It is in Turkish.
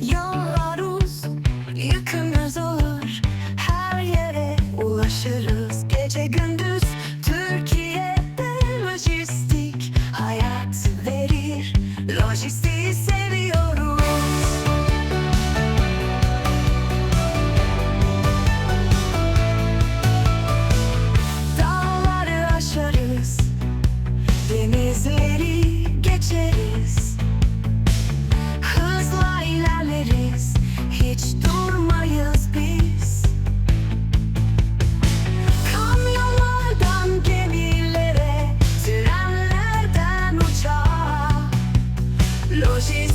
Yollar uz, olur. Her yere ulaşırız. Gece gündüz she's